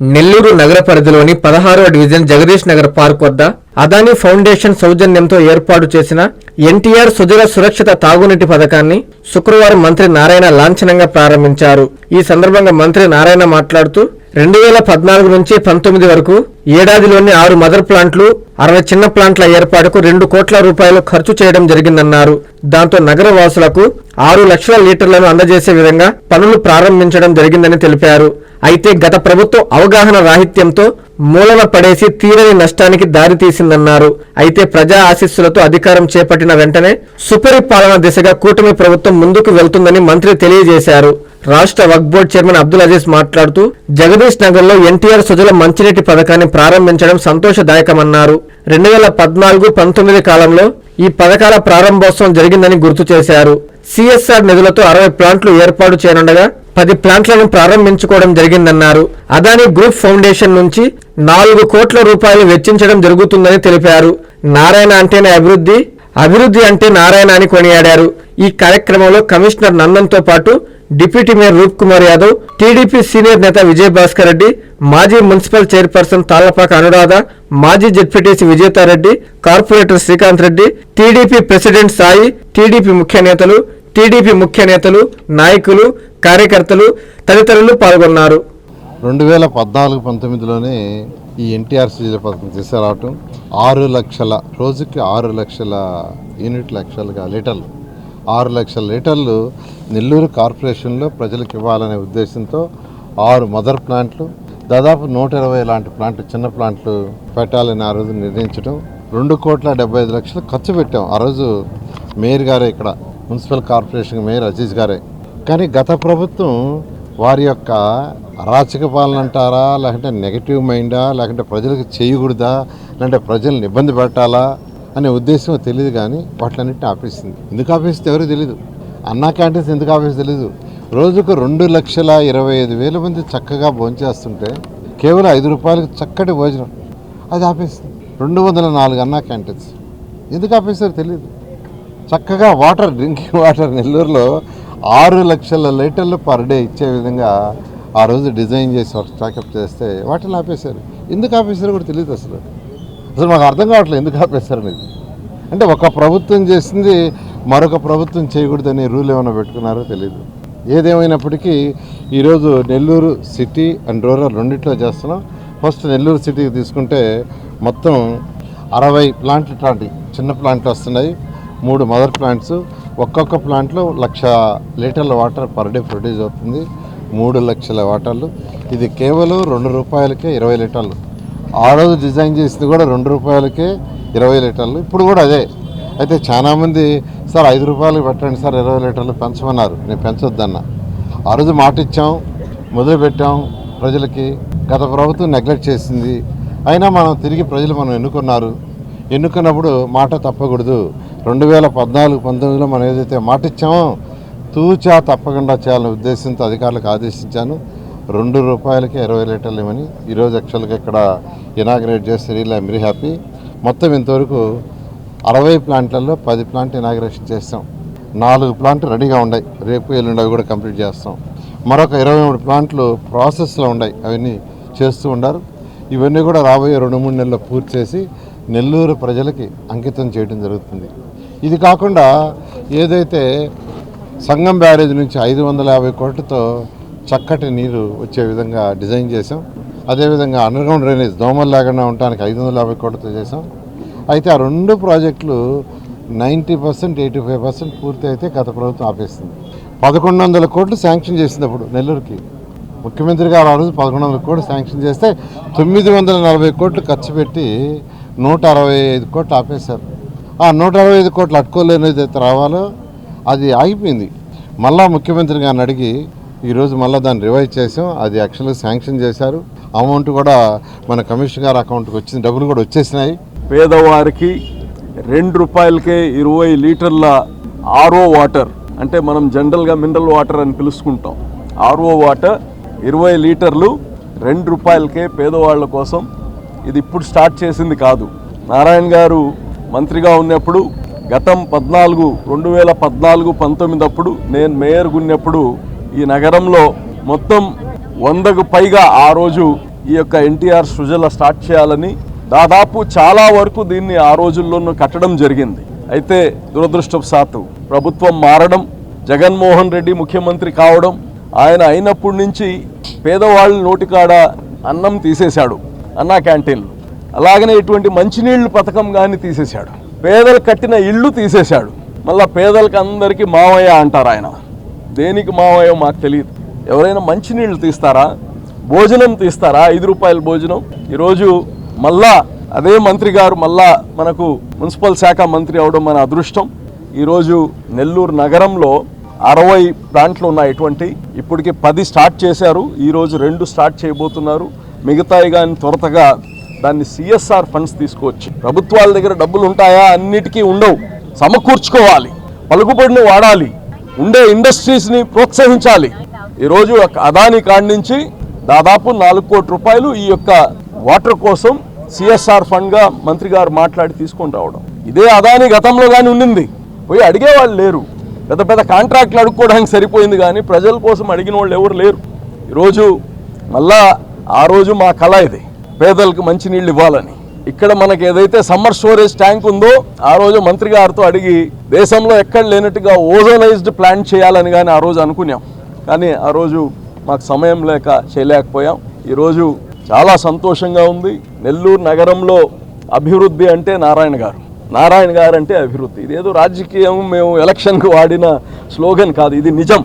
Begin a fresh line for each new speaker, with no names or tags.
నెల్లూరు నగర పరిధిలోని పదహారవ డివిజన్ జగదీష్ నగర్ పార్క్ వద్ద అదానీ ఫౌండేషన్ సౌజన్యంతో ఏర్పాటు చేసిన ఎన్టీఆర్ సుజల సురక్షిత తాగునీటి పథకాన్ని శుక్రవారం మంత్రి నారాయణ లాంఛనంగా ప్రారంభించారు. ఈ సందర్భంగా మంత్రి నారాయణ మాట్లాడుతూ రెండు వేల పద్నాలుగు నుంచి పంతొమ్మిది వరకు ఏడాదిలోని ఆరు మదర్ ప్లాంట్లు అరవై చిన్న ప్లాంట్ల ఏర్పాటుకు రెండు కోట్ల రూపాయలు ఖర్చు చేయడం జరిగిందన్నారు. దాంతో నగర వాసులకు ఆరు లక్షల లీటర్లను అందజేసే విధంగా పనులు ప్రారంభించడం జరిగిందని తెలిపారు. అయితే గత ప్రభుత్వం అవగాహన రాహిత్యంతో మూలన పడేసి తీరని నష్టానికి దారితీసిందన్నారు అయితే ప్రజా ఆశీస్సులతో అధికారం చేపట్టిన వెంటనే సుపరిపాలన దిశగా కూటమి ప్రభుత్వం ముందుకు వెళ్తుందని మంత్రి తెలియజేశారు. రాష్ట్ర వక్ బోర్డు చైర్మన్ అబ్దుల్ అజీజ్ మాట్లాడుతూ జగదీష్ నగర్లో ఎన్టీఆర్ సుజల మంచినీటి పథకాన్ని ప్రారంభించడం సంతోషదాయకమన్నారు. రెండు వేల పద్నాలుగు పంతొమ్మిది కాలంలో ఈ పథకాల ప్రారంభోత్సవం జరిగిందని గుర్తు చేశారు. సిఎస్ఆర్ నిధులతో అరవై ప్లాంట్లు ఏర్పాటు చేయనుండగా పది ప్లాంట్లను ప్రారంభించుకోవడం జరిగిందన్నారు. అదానీ గ్రూప్ ఫౌండేషన్ నుంచి నాలుగు కోట్ల రూపాయలు వెచ్చించడం జరుగుతుందని తెలిపారు. నారాయణ అంటేనే అభివృద్ధి అభివృద్ధి అంటే నారాయణ అని కొనియాడారు. ఈ కార్యక్రమంలో కమిషనర్ నందన్తో పాటు deputy mayor Roop Kumar Yadav TDP senior నేత విజయ్ భాస్కర్ రెడ్డి మాజీ మున్సిపల్ చైర్పర్సన్ తాళ్ళపాక అనురాధ మాజీ ZPTC Vijetha Reddy corporator Srikanth Reddy TDP president Sai TDP ముఖ్య నేతలు టీడీపీ ముఖ్య నేతలు నాయకులు కార్యకర్తలు తదితరులు పాల్గొన్నారు.
రెండు వేల పద్నాలుగు పంతొమ్మిదిలోనే ఈ ఎన్టీఆర్ సీజన్ పథకం తీసుకురావటం ఆరు లక్షల రోజుకి ఆరు లక్షల యూనిట్ లక్షలుగా లీటర్లు. ఆరు లక్షల లీటర్లు నెల్లూరు కార్పొరేషన్లో ప్రజలకు ఇవ్వాలనే ఉద్దేశంతో ఆరు మదర్ ప్లాంట్లు దాదాపు నూట ఇరవై లాంటి ప్లాంట్లు చిన్న ప్లాంట్లు పెట్టాలని ఆ రోజు నిర్ణయించడం రెండు కోట్ల డెబ్బై ఐదు లక్షలు ఖర్చు పెట్టాం. ఆ రోజు మేయర్ గారే ఇక్కడ మున్సిపల్ కార్పొరేషన్ మేయర్ అజీజ్ గారే. కానీ గత ప్రభుత్వం వారి యొక్క అరాచక పాలన అంటారా లేకుంటే నెగటివ్ మైండా లేకుంటే ప్రజలకు చేయకూడదా లేదంటే ప్రజల్ని ఇబ్బంది పెట్టాలా అనే ఉద్దేశం తెలియదు కానీ వాటిలన్నింటినీ ఆపేసింది. ఎందుకు ఆపేసింది ఎవరికి తెలియదు అన్నా క్యాంటీన్స్ ఎందుకు ఆపేసి తెలియదు రోజుకు రెండు లక్షల ఇరవై ఐదు వేల మంది చక్కగా భోంచేస్తుంటే కేవలం ఐదు రూపాయలకు చక్కటి భోజనం. అది ఆపేసింది. రెండు వందల నాలుగు అన్నా క్యాంటీన్స్. ఎందుకు ఆపేసారో తెలియదు చక్కగా వాటర్ డ్రింకింగ్ వాటర్ నెల్లూరులో ఆరు లక్షల లీటర్లు పర్ డే ఇచ్చే విధంగా ఆ రోజు డిజైన్ చేసి స్టాకప్ చేస్తే వాటిని ఆపేశారు. ఎందుకు ఆపేశారు కూడా తెలియదు అసలు. అసలు మాకు అర్థం కావట్లేదు ఎందుకు ఆపేశారు అనేది. అంటే ఒక ప్రభుత్వం చేసింది మరొక ప్రభుత్వం చేయకూడదని రూల్ ఏమైనా పెట్టుకున్నారో తెలియదు ఏదేమైనప్పటికీ ఈరోజు నెల్లూరు సిటీ అండ్ రూరల్ రెండిట్లో చేస్తున్నాం. ఫస్ట్ నెల్లూరు సిటీకి తీసుకుంటే మొత్తం అరవై ప్లాంట్లు ఇట్లాంటి చిన్న ప్లాంట్లు వస్తున్నాయి. మూడు మదర్ ప్లాంట్స్ ఒక్కొక్క ప్లాంట్లో లక్ష లీటర్ల వాటర్ పర్ డే ప్రొడ్యూస్ అవుతుంది. మూడు లక్షల వాటర్లు. ఇది కేవలం రెండు రూపాయలకే ఇరవై లీటర్లు. ఆ రోజు డిజైన్ చేసింది కూడా రెండు రూపాయలకే ఇరవై లీటర్లు. ఇప్పుడు కూడా అదే. అయితే చాలామంది సార్ ఐదు రూపాయలు పెట్టండి సార్ ఇరవై లీటర్లు పెంచమన్నారు. నేను పెంచొద్దన్న. ఆ రోజు మాట ఇచ్చాం మొదలుపెట్టాం ప్రజలకి. గత ప్రభుత్వం నెగ్లెక్ట్ చేసింది. అయినా మనం తిరిగి ప్రజలు మనం ఎన్నుకున్నారు. ఎన్నుకున్నప్పుడు మాట తప్పకూడదు. రెండు వేల పద్నాలుగు పంతొమ్మిదిలో మనం ఏదైతే మాట ఇచ్చామో తూచా తప్పకుండా చేయాలనే ఉద్దేశంతో అధికారులకు ఆదేశించాను. రెండు రూపాయలకి ఇరవై లీటర్లు ఇవ్వని ఈరోజు యాక్చువల్గా ఇక్కడ ఇనాగ్రేట్ చేస్తే రీల్ ఐమ్ వెరీ హ్యాపీ మొత్తం ఇంతవరకు అరవై ప్లాంట్లలో పది ప్లాంట్ ఇనాగ్రేషన్ చేస్తాం. నాలుగు ప్లాంట్లు రెడీగా ఉన్నాయి. రేపు ఎల్లుండి అవి కూడా కంప్లీట్ చేస్తాం. మరొక ఇరవై మూడు ప్లాంట్లు ప్రాసెస్లో ఉన్నాయి. అవన్నీ చేస్తూ ఉన్నారు. ఇవన్నీ కూడా రాబోయే రెండు మూడు నెలల్లో పూర్తి చేసి నెల్లూరు ప్రజలకి అంకితం చేయడం జరుగుతుంది. ఇది కాకుండా ఏదైతే సంగం బ్యారేజ్ నుంచి ఐదు వందల యాభై కోట్లతో చక్కటి నీరు వచ్చే విధంగా డిజైన్ చేసాం అదేవిధంగా అండర్గ్రౌండ్ డ్రైనేజ్ దోమలు లేకుండా ఉండడానికి ఐదు వందల యాభై కోట్లతో చేసాం అయితే ఆ రెండు ప్రాజెక్టులు ninety percent eighty five percent పూర్తి అయితే గత ప్రభుత్వం ఆపేసింది. పదకొండు వందల కోట్లు శాంక్షన్ చేసింది అప్పుడు నెల్లూరుకి ముఖ్యమంత్రి గారు ఆ రోజు పదకొండు వందల కోట్లు శాంక్షన్ చేస్తే తొమ్మిది వందల నలభై కోట్లు ఖర్చు పెట్టి నూట అరవై ఐదు కోట్లు ఆపేశారు. ఆ నూట అరవై ఐదు కోట్లు అట్టుకోలేనిదైతే రావాలో అది ఆగిపోయింది. మళ్ళా ముఖ్యమంత్రి గారిని అడిగి ఈరోజు మళ్ళీ దాన్ని రివైజ్ చేసాం అది యాక్చువల్గా శాంక్షన్ చేశారు. అమౌంట్ కూడా మన కమిషన్ గారి అకౌంట్కి వచ్చింది డబ్బులు కూడా వచ్చేసినాయి.
పేదవారికి రెండు రూపాయలకే ఇరవై లీటర్ల ఆర్ఓ వాటర్ అంటే మనం జనరల్గా మినరల్ వాటర్ అని పిలుచుకుంటాం. ఆర్ఓ వాటర్ ఇరవై లీటర్లు రెండు రూపాయలకే పేదవాళ్ళ కోసం ఇది ఇప్పుడు స్టార్ట్ చేసింది కాదు. నారాయణ గారు మంత్రిగా ఉన్నప్పుడు గతం పద్నాలుగు రెండు వేల పద్నాలుగు పంతొమ్మిది అప్పుడు నేను మేయర్ ఉన్నప్పుడు ఈ నగరంలో మొత్తం వందకు పైగా ఆ రోజు ఈ యొక్క ఎన్టీఆర్ సృజల స్టార్ట్ చేయాలని దాదాపు చాలా వరకు దీన్ని ఆ రోజుల్లోనూ కట్టడం జరిగింది. అయితే దురదృష్టవశాత్తు ప్రభుత్వం మారడం జగన్మోహన్ రెడ్డి ముఖ్యమంత్రి కావడం ఆయన అయినప్పటి నుంచి పేదవాళ్ళ నోటికాడ అన్నం తీసేశాడు. అన్నా క్యాంటీన్లు అలాగనే ఇటువంటి మంచినీళ్ళు పథకం కానీ తీసేశాడు. పేదలు కట్టిన ఇళ్ళు తీసేశాడు. మళ్ళీ పేదలకు అందరికీ మావయ్య అంటారు ఆయన. దేనికి మావయ్య మాకు తెలియదు. ఎవరైనా మంచినీళ్ళు తీస్తారా? భోజనం తీస్తారా? ఐదు రూపాయల భోజనం? ఈరోజు మళ్ళా అదే మంత్రి గారు మళ్ళా మనకు మున్సిపల్ శాఖ మంత్రి అవడం మన అదృష్టం. ఈరోజు నెల్లూరు నగరంలో అరవై ప్లాంట్లు ఉన్నాయి ఇటువంటి. ఇప్పటికి పది స్టార్ట్ చేశారు. ఈరోజు రెండు స్టార్ట్ చేయబోతున్నారు. మిగతాయి కానీ త్వరతగా దాన్ని సిఎస్ఆర్ ఫండ్స్ తీసుకోవచ్చు ప్రభుత్వాల దగ్గర డబ్బులు ఉంటాయా అన్నిటికీ ఉండవు. సమకూర్చుకోవాలి. పలుకుబడిని వాడాలి. ఉండే ఇండస్ట్రీస్ని ప్రోత్సహించాలి. ఈరోజు ఒక అదాని కాడి నుంచి దాదాపు నాలుగు కోట్ల రూపాయలు ఈ యొక్క వాటర్ కోసం సిఎస్ఆర్ ఫండ్గా మంత్రి గారు మాట్లాడి తీసుకొని రావడం. ఇదే అదాని గతంలో కానీ ఉండింది పోయి అడిగేవాళ్ళు లేరు. పెద్ద పెద్ద కాంట్రాక్ట్లు అడుక్కోవడానికి సరిపోయింది కానీ ప్రజల కోసం అడిగిన వాళ్ళు ఎవరు లేరు. ఈరోజు మళ్ళా ఆ రోజు మా కళ ఇది. పేదలకు మంచినీళ్ళు ఇవ్వాలని. ఇక్కడ మనకి ఏదైతే సమ్మర్ స్టోరేజ్ ట్యాంక్ ఉందో ఆ రోజు మంత్రి గారితో అడిగి దేశంలో ఎక్కడ లేనట్టుగా ఓజోనైజ్డ్ ప్లాంట్ చేయాలని కానీ ఆ రోజు అనుకున్నాం. కానీ ఆ రోజు మాకు సమయం లేక చేయలేకపోయాం. ఈరోజు చాలా సంతోషంగా ఉంది. నెల్లూరు నగరంలో అభివృద్ధి అంటే నారాయణ గారు. నారాయణ గారు అంటే అభివృద్ధి. ఇదేదో రాజకీయం మేము ఎలక్షన్కు వాడిన స్లోగన్ కాదు. ఇది నిజం.